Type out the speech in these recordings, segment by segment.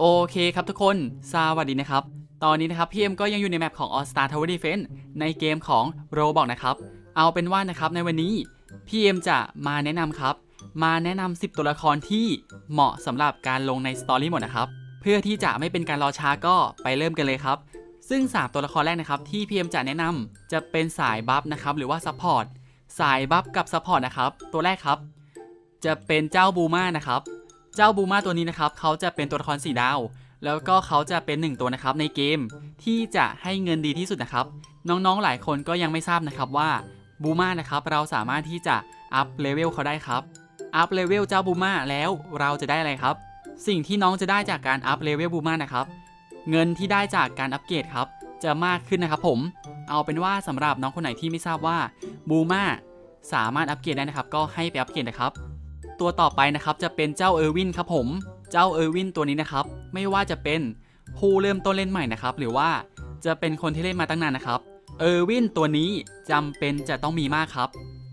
โอเคครับทุกคนสวัสดีนะครับ ตอนนี้นะครับพี่เอ็มก็ยังอยู่ในแมปของ All Star Tower Defense ในเกมของ r o b o x นะครับ เอาเป็นว่านะครับในวันนี้พี่เอ็มจะมาแนะนำครับ มาแนะนำ10 ตัวละครที่เหมาะสำหรับการลงในสตอรี่หมดนะครับ เพื่อที่จะไม่เป็นการรอช้าก็ไปเริ่มกันเลยครับ ซึ่ง 3 ตัวละครแรกนะครับที่พี่เอ็มจะแนะนำจะเป็นสายบัฟนะครับหรือว่าซัพพอร์ตสายบัฟกับซัพพอร์ตนะครับตัวแรกครับ จะเป็นเจ้าบูมานะครับ เจ้าบูมาตัวนี้นะครับเขาจะเป็นตัวละครสีดาว แล้วก็เขาจะเป็นหนึ่งตัวนะครับในเกมที่จะให้เงินดีที่สุดนะครับ น้องๆหลายคนก็ยังไม่ทราบนะครับว่าบูมานะครับเราสามารถที่จะอัพเลเวลเขาได้ครับอัพเลเวลเจ้าบูมาแล้วเราจะได้อะไรครับ สิ่งที่น้องจะได้จากการอัพเลเวลบูมานะครับ เงินที่ได้จากการอัปเกรดครับ จะมากขึ้นนะครับผม เอาเป็นว่าสำหรับน้องคนไหนที่ไม่ทราบว่าบูมาสามารถอัปเกรดได้นะครับ ก็ให้ไปอัปเกรดนะครับ ตัวต่อไปนะครับจะเป็นเจ้าเออร์วินครับผม เจ้าเออร์วินตัวนี้นะครับไม่ว่าจะเป็นผู้เริ่มต้นเล่นใหม่นะครับหรือว่าจะเป็นคนที่เล่นมาตั้งนานนะครับเออร์วินตัวนี้จำเป็นจะต้องมีมากครับ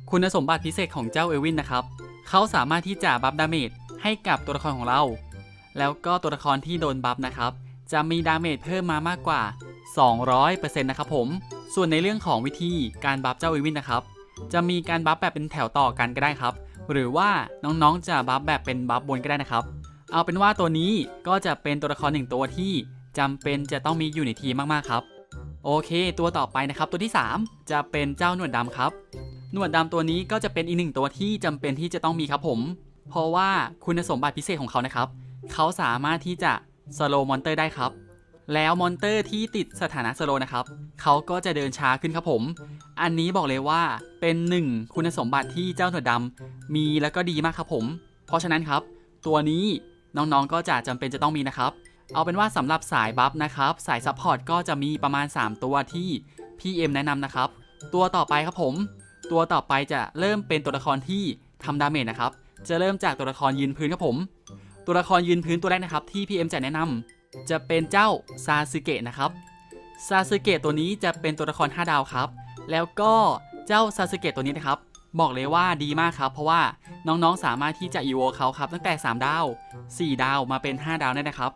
คุณสมบัติพิเศษของเจ้าเออร์วินนะครับเขาสามารถที่จะบัฟดาเมจให้กับตัวละครของเรา แล้วก็ตัวละครที่โดนบัฟนะครับจะมีดาเมจเพิ่มมามากกว่า 200%นะครับผม ส่วนในเรื่องของวิธีการบัฟเจ้าเออร์วินนะครับจะมีการบัฟแบบเป็นแถวต่อกันก็ได้ครับ หรือว่าน้องๆจะบัฟแบบเป็นบัฟบนก็ได้นะครับ เอาเป็นว่าตัวนี้ก็จะเป็นตัวละครหนึ่งตัวที่จำเป็นจะต้องมีอยู่ในทีมมากๆครับ โอเค ตัวต่อไปนะครับตัวที่ 3 จะเป็นเจ้าหนวดดำครับ หนวดดำตัวนี้ก็จะเป็นอีกหนึ่งตัวที่จำเป็นที่จะต้องมีครับผม เพราะว่าคุณสมบัติพิเศษของเขานะครับ เขาสามารถที่จะสโลมอนเตอร์ได้ครับ แล้วมอนเตอร์ที่ติดสถานะสโลนะครับเขาก็จะเดินช้าขึ้นครับผม อันนี้บอกเลยว่าเป็นหนึ่งคุณสมบัติที่เจ้าหนวดดำมีแล้วก็ดีมากครับผม เพราะฉะนั้นครับ ตัวนี้น้องๆก็จะจำเป็นจะต้องมีนะครับ เอาเป็นว่าสำหรับสายบัฟนะครับ สายซัพพอร์ตก็จะมีประมาณ 3 ตัวที่พี่เอ็มแนะนำนะครับ ตัวต่อไปครับผม ตัวต่อไปจะเริ่มเป็นตัวละครที่ทำดาเมจนะครับ จะเริ่มจากตัวละครยืนพื้นครับผม ตัวละครยืนพื้นตัวแรกนะครับที่พี่เอ็มจะแนะนำ จะเป็นเจ้าซาสึเกะนะครับซาสึเกะตัวนี้จะเป็นตัวละคร 5 ดาวครับ แล้วก็เจ้าซาสึเกะตัวนี้นะครับ บอกเลยว่าดีมากครับ เพราะว่าน้องๆสามารถที่จะอีโวเขาครับ ตั้งแต่ 3 ดาว 4 ดาวมาเป็น 5 ดาวได้นะครับ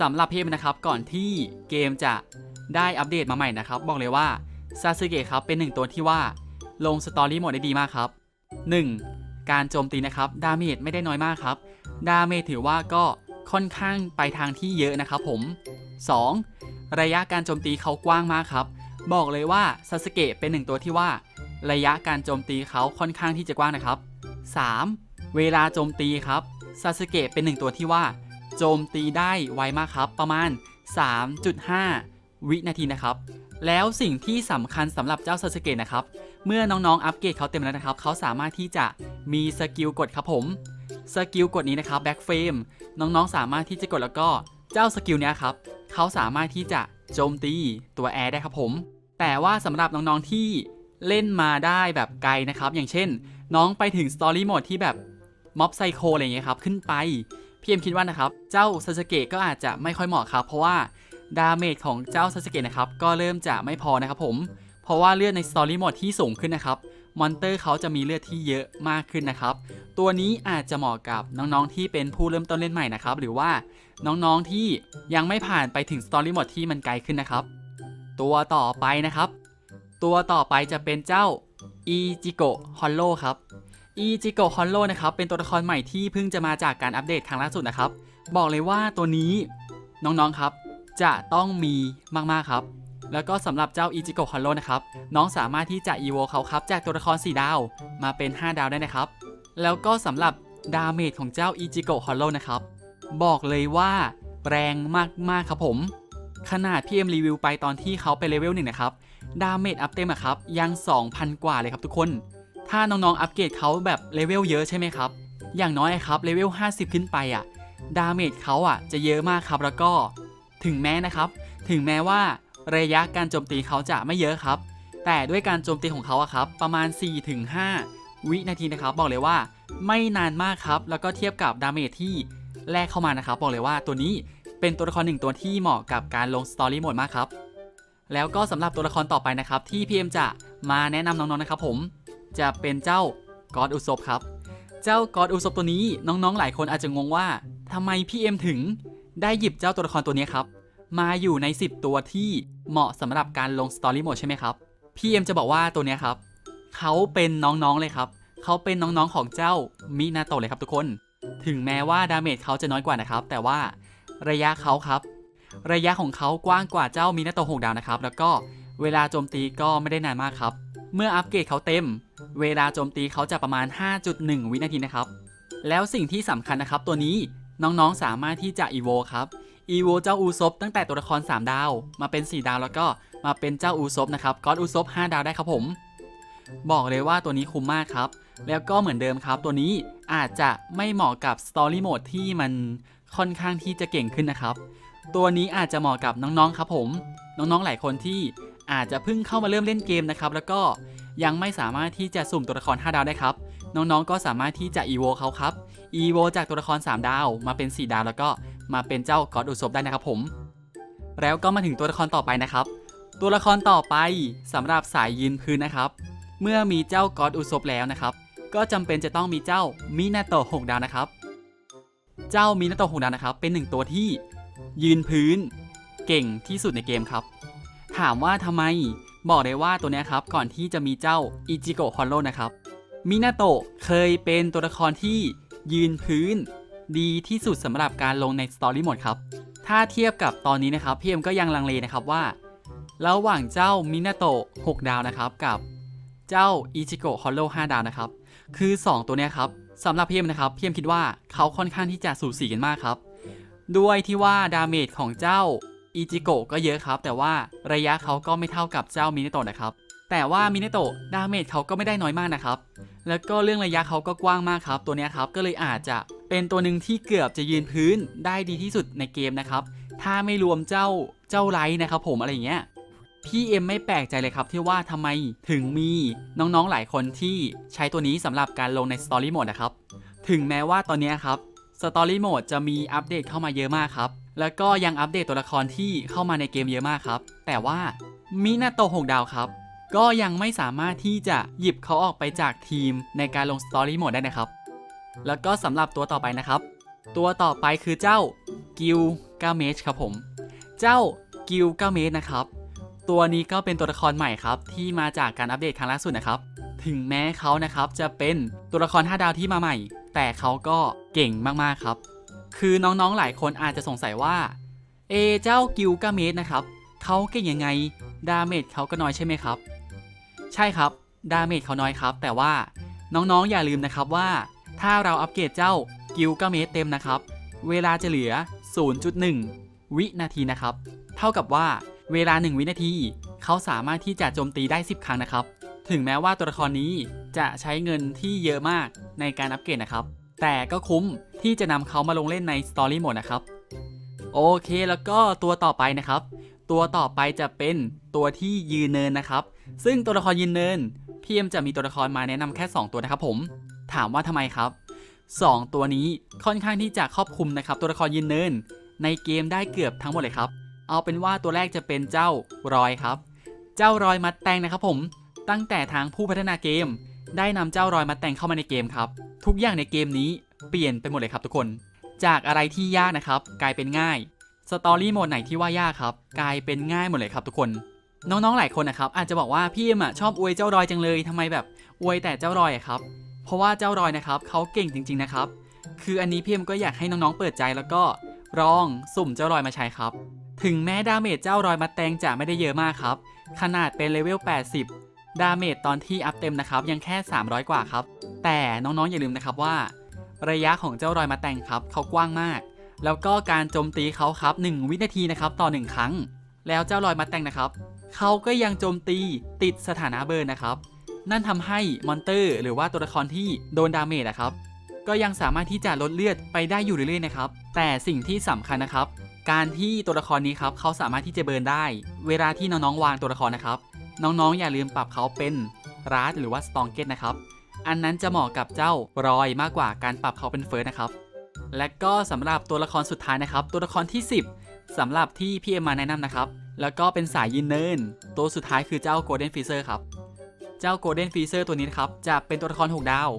สำหรับเพมนะครับก่อนที่เกมจะได้อัปเดตมาใหม่นะครับ บอกเลยว่าซาสึเกะครับเป็นหนึ่งตัวที่ว่าลงสตอรี่โหมดได้ดีมากครับ 1. การโจมตีนะครับดาเมจไม่ได้น้อยมากครับดาเมจถือว่าก็ ค่อนข้างไปทางที่เยอะนะครับผม 2. ระยะการโจมตีเขากว้างมากครับ บอกเลยว่าซาสเกะเป็นหนึ่งตัวที่ว่า ระยะการโจมตีเขาค่อนข้างที่จะกว้างนะครับ 3. เวลาโจมตีครับซาสเกะเป็นหนึ่งตัวที่ว่า โจมตีได้ไวมากครับ ประมาณ 3.5 วินาทีนะครับ แล้วสิ่งที่สำคัญสำหรับเจ้าซาสเกะนะครับ เมื่อน้องๆอัปเกรดเขาเต็มแล้วนะครับ เขาสามารถที่จะมีสกิลกดครับผม สกิลกดนี้นะครับแบ็กเฟมน้องๆสามารถที่จะกดแล้วก็เจ้าสกิลเนี้ยครับเขาสามารถที่จะโจมตีตัวแอร์ได้ครับผม แต่ว่าสำหรับน้องๆที่เล่นมาได้แบบไกลนะครับ อย่างเช่น น้องไปถึงสตอรี่โหมดที่แบบม็อบไซโคอะไรอย่างเงี้ยครับขึ้นไปพี่เอ็มคิดว่านะครับ เจ้าซาสเกะก็อาจจะไม่ค่อยเหมาะครับ เพราะว่าดาเมจของเจ้าซาสเกะนะครับ ก็เริ่มจะไม่พอนะครับผม เพราะว่าเลือดในสตอรี่โหมดที่สูงขึ้นนะครับ มอนเตอร์เขาจะมีเลือดที่เยอะมากขึ้นนะครับ ตัวนี้อาจจะเหมาะกับน้องๆที่เป็นผู้เริ่มต้นเล่นใหม่นะครับ หรือว่าน้องๆที่ยังไม่ผ่านไปถึงสตอรี่หมดที่มันไกลขึ้นนะครับ ตัวต่อไปนะครับ ตัวต่อไปจะเป็นเจ้าอีจิโกฮอลโลครับอีจิโกฮอลโลนะครับเป็นตัวละครใหม่ที่เพิ่งจะมาจากการอัปเดตครั้งล่าสุดนะครับ บอกเลยว่าตัวนี้น้องๆครับจะต้องมีมากๆครับ แล้วก็สำหรับเจ้าอีจิโกะฮอลโลนะครับ น้องสามารถที่จะอีโวเขาครับจากตัวละคร 4 ดาว มาเป็น 5 ดาวได้นะครับ แล้วก็สำหรับดาเมจของเจ้าอีจิโกะฮอลโลนะครับ บอกเลยว่าแรงมากๆครับผม ขนาดพี่เอ็มรีวิวไปตอนที่เขาไปเลเวลหนึ่งนะครับ ดาเมจอัพเต็มอะครับ ยัง 2,000 กว่าเลยครับทุกคน ถ้าน้องๆอัปเกรดเขาแบบเลเวลเยอะใช่ไหมครับ อย่างน้อยครับเลเวล 50 ขึ้นไปอะดาเมจเขาอะจะเยอะมากครับแล้วก็ ถึงแม้นะครับ ถึงแม้ว่า ระยะการโจมตีเขาจะไม่เยอะครับ แต่ด้วยการโจมตีของเขาอะครับ ประมาณ 4-5 วินาทีนะครับ บอกเลยว่าไม่นานมากครับ แล้วก็เทียบกับดาเมจที่แลกเข้ามานะครับ บอกเลยว่าตัวนี้เป็นตัวละครหนึ่งตัวที่เหมาะกับการลงสตอรี่โหมดมากครับ แล้วก็สำหรับตัวละครต่อไปนะครับ ที่พีเอ็มจะมาแนะนำน้องๆนะครับ ผม จะเป็นเจ้ากอดอุศบครับ เจ้ากอดอุศบตัวนี้น้องๆ หลายคนอาจจะงงว่าทำไมพีเอ็มถึงได้หยิบเจ้าตัวละครตัวนี้ครับ มาอยู่ใน 10 ตัวที่เหมาะสำหรับการลงสตอรี่โหมดใช่ไหมครับ พี่เอ็มจะบอกว่าตัวนี้ครับ เขาเป็นน้องๆเลยครับ เขาเป็นน้องๆของเจ้ามินาโตะเลยครับทุกคน ถึงแม้ว่าดาเมจเขาจะน้อยกว่านะครับ แต่ว่าระยะเขาครับ ระยะของเขากว้างกว่าเจ้ามินาโตะหกดาวนะครับ แล้วก็เวลาโจมตีก็ไม่ได้นานมากครับ เมื่ออัปเกรดเขาเต็ม เวลาโจมตีเขาจะประมาณ 5.1 วินาทีนะครับ แล้วสิ่งที่สำคัญนะครับตัวนี้น้องๆสามารถที่จะอีโวครับ อีโวเจ้าอูซบตั้งแต่ตัวละคร 3 ดาว มาเป็น 4 ดาวแล้วก็มาเป็นเจ้าอูซบนะครับก็อดอูซบ5ดาวได้ครับผม บอกเลยว่าตัวนี้คุ้มมากครับ แล้วก็เหมือนเดิมครับ ตัวนี้อาจจะไม่เหมาะกับสตอรี่โหมดที่มันค่อนข้างที่จะเก่งขึ้นนะครับ ตัวนี้อาจจะเหมาะกับน้องๆครับผม น้องๆหลายคนที่อาจจะเพิ่งเข้ามาเริ่มเล่นเกมนะครับแล้วก็ยังไม่สามารถที่จะสุ่มตัวละคร 5 ดาวได้ครับ น้องๆก็สามารถที่จะอีโวเขาครับ อีโวจากตัวละคร 3 ดาวมาเป็น 4 ดาวแล้วก็มาเป็นเจ้าก็อดอุศบได้นะครับผม แล้วก็มาถึงตัวละครต่อไปนะครับ ตัวละครต่อไปสำหรับสายยืนพื้นนะครับ เมื่อมีเจ้าก็อดอุศบแล้วนะครับ ก็จำเป็นจะต้องมีเจ้ามินาโตะหกดาวนะครับ เจ้ามินาโตะหกดาวนะครับ เป็นหนึ่งตัวที่ยืนพื้นเก่งที่สุดในเกมครับ ถามว่าทำไมบอกเลยว่าตัวเนี้ยครับก่อนที่จะมีเจ้าอิจิโกะฮอลโลนะครับมินาโตะเคยเป็นตัวละครที่ ยืนพื้น ดีที่สุดสำหรับการลงในสตอรี่โหมดครับ ถ้าเทียบกับตอนนี้นะครับพี่เอ็มก็ยังลังเลนะครับว่า ระหว่างเจ้ามินาโตะ6ดาวนะครับกับเจ้าอิจิโกะฮอลโล5ดาวนะครับ คือ 2 ตัวเนี้ยครับสำหรับพี่เอ็มนะครับพี่เอ็มคิดว่าเขาค่อนข้างที่จะสูสีกันมากครับ ด้วยที่ว่าดาเมจของเจ้าอิจิโกะก็เยอะครับ แต่ว่าระยะเขาก็ไม่เท่ากับเจ้ามินาโตะนะครับ แต่ว่ามินาโตะดาเมจเขาก็ไม่ได้น้อยมากนะครับ แล้วก็เรื่องระยะเขาก็กว้างมากครับ ตัวนี้ครับก็เลยอาจจะเป็นตัวหนึ่งที่เกือบจะยืนพื้นได้ดีที่สุดในเกมนะครับ ถ้าไม่รวมเจ้าเจ้าไลท์นะครับผมอะไรอย่างเงี้ยพี่เอ็มไม่แปลกใจเลยครับที่ว่าทำไมถึงมีน้องๆหลายคนที่ใช้ตัวนี้สำหรับการลงในสตอรี่โหมดนะครับ ถึงแม้ว่าตอนนี้ครับสตอรี่โหมดจะมีอัปเดตเข้ามาเยอะมากครับ แล้วก็ยังอัปเดตตัวละครที่เข้ามาในเกมเยอะมากครับ แต่ว่ามินาโตะหกดาวครับ ก็ยังไม่สามารถที่จะหยิบเขาออกไปจากทีมในการลงสตอรี่โหมดได้นะครับ แล้วก็สำหรับตัวต่อไปนะครับ ตัวต่อไปคือเจ้ากิลกาเมชครับผม เจ้ากิลกาเมชนะครับ ตัวนี้ก็เป็นตัวละครใหม่ครับ ที่มาจากการอัปเดตครั้งล่าสุดนะครับ ถึงแม้เขานะครับจะเป็นตัวละคร 5 ดาวที่มาใหม่ แต่เขาก็เก่งมากๆครับ คือน้องๆหลายคนอาจจะสงสัยว่า เอเจ้ากิลกาเมชนะครับเขาเก่งยังไงดาเมจเขาก็น้อยใช่ไหมครับ ใช่ครับ ดาเมจเขาน้อยครับ แต่ว่าน้องๆอย่าลืมนะครับว่า ถ้าเราอัปเกรดเจ้ากิลกาเมจเต็มนะครับ เวลาจะเหลือ 0.1 วินาทีนะครับ เท่ากับว่าเวลา 1 วินาที เขาสามารถที่จะโจมตีได้ 10 ครั้งนะครับ ถึงแม้ว่าตัวละครนี้จะใช้เงินที่เยอะมากในการอัปเกรดนะครับ แต่ก็คุ้มที่จะนำเขามาลงเล่นในสตอรี่โหมดนะครับโอเคแล้วก็ตัวต่อไปนะครับ ตัวต่อไปจะเป็นตัวที่ยืนเนินนะครับ ซึ่งตัวละครยืนเนินพี่เอ็มจะมีตัวละครมาแนะนำแค่ 2 ตัวนะครับผม ถามว่าทำไมครับ 2 ตัวนี้ค่อนข้างที่จะครอบคลุมนะครับ ตัวละครยืนเนิน ในเกมได้เกือบทั้งหมดเลยครับ เอาเป็นว่าตัวแรกจะเป็นเจ้ารอยครับ เจ้ารอยมัดแตงนะครับผม ตั้งแต่ทางผู้พัฒนาเกม ได้นำเจ้ารอยมัดแตงเข้ามาในเกมครับ ทุกอย่างในเกมนี้เปลี่ยนไปหมดเลยครับทุกคน จากอะไรที่ยากนะครับ กลายเป็นง่าย สตอรี่โหมดไหนที่ว่ายากครับ กลายเป็นง่ายหมดเลยครับทุกคน น้องๆ หลายคนนะครับอาจจะบอกว่าพี่เอ็มอะชอบอวยเจ้ารอยจังเลยทำไมแบบอวยแต่เจ้ารอยอะครับ เพราะว่าเจ้ารอยนะครับเขาเก่งจริง ๆนะครับ คืออันนี้พี่เอ็มก็อยากให้น้องๆ เปิดใจแล้วก็ลองสุ่มเจ้ารอยมาใช้ครับ ถึงแม้ดาเมจเจ้ารอยมาแตงจะไม่ได้เยอะมากครับ ขนาดเป็นเลเวล 80 ดาเมจตอนที่อัพเต็มนะครับยังแค่ 300 กว่าครับ แต่น้องๆ อย่าลืมนะครับว่า ระยะของเจ้ารอยมาแตงครับเขากว้างมาก แล้วก็การโจมตีเขาครับ 1 วินาทีนะครับต่อ 1 ครั้ง แล้วเจ้ารอยมาแตงนะครับ เขาก็ยังโจมตีติดสถานะเบิร์นนะครับ นั่นทำให้มอนเตอร์ หรือว่าตัวละครที่โดนดาเมจนะครับ ก็ยังสามารถที่จะลดเลือดไปได้อยู่เรื่อยๆนะครับ แต่สิ่งที่สำคัญนะครับ การที่ตัวละครนี้ครับเขาสามารถที่จะเบิร์นได้ เวลาที่น้องๆวางตัวละครนะครับ น้องๆอย่าลืมปรับเขาเป็นราร์หรือว่าสตองเกตนะครับ อันนั้นจะเหมาะกับเจ้ารอยมากกว่าการปรับเขาเป็นเฟิร์สนะครับ และก็สำหรับตัวละครสุดท้ายนะครับ ตัวละครที่ 10สำหรับที่พี่เอ็มมาแนะนำนะครับ แล้วก็เป็นสายยืนเนินตัวสุดท้ายคือเจ้า Golden Freezer ครับ เจ้า Golden Freezer ตัวนี้ครับ จะเป็นตัวละคร6ดาว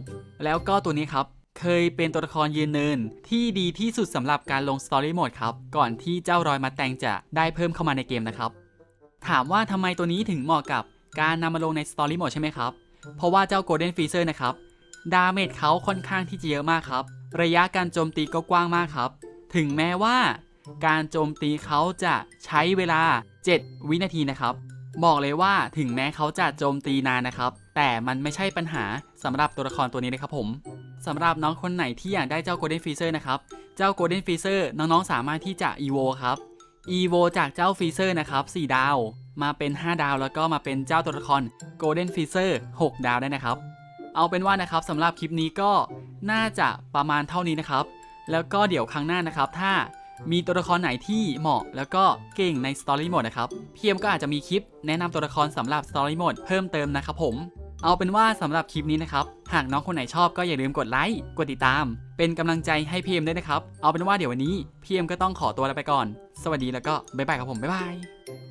แล้วก็ตัวนี้ครับ เคยเป็นตัวละครยืนเนินที่ดีที่สุดสำหรับการลง Story Mode ครับ ก่อนที่เจ้ารอยมาแตงจะได้เพิ่มเข้ามาในเกมนะครับ ถามว่าทำไมตัวนี้ถึงเหมาะกับการนำมาลงใน Story Mode ใช่ไหมครับ เพราะว่าเจ้า Golden Freezer นะครับดาเมจเขาค่อนข้างที่จะเยอะมากครับ ระยะการโจมตีก็กว้างมากครับ ถึงแม้ว่า การโจมตีเขาจะใช้เวลา 7 วินาทีนะครับ บอกเลยว่าถึงแม้เขาจะโจมตีนานนะครับ แต่มันไม่ใช่ปัญหาสำหรับตัวละครตัวนี้นะครับผมสำหรับน้องคนไหนที่อยากได้เจ้า Golden Freezer นะครับ เจ้า Golden Freezer น้องๆ สามารถที่จะ EVO ครับ EVO จากเจ้า Freezer นะครับ4ดาว มาเป็น 5 ดาว แล้วก็มาเป็นเจ้าตัวละคร Golden Freezer 6 ดาวได้นะครับ เอาเป็นว่านะครับสำหรับคลิปนี้ก็น่าจะประมาณเท่านี้นะครับ แล้วก็เดี๋ยวครั้งหน้านะครับ ถ้า มีตัวละครไหนที่เหมาะแล้วก็เก่งใน Story Mode นะครับพีเอ็มก็อาจจะมีคลิปแนะนำตัวละครสำหรับ Story Mode เพิ่มเติมนะครับผม เอาเป็นว่าสำหรับคลิปนี้นะครับ หากน้องคนไหนชอบก็อย่าลืมกดไลค์กดติดตาม เป็นกำลังใจให้พีเอ็มด้วยนะครับ เอาเป็นว่าเดี๋ยววันนี้พีเอ็มก็ต้องขอตัวลาไปก่อน สวัสดีแล้วก็บ๊ายบายครับผมบ๊ายบาย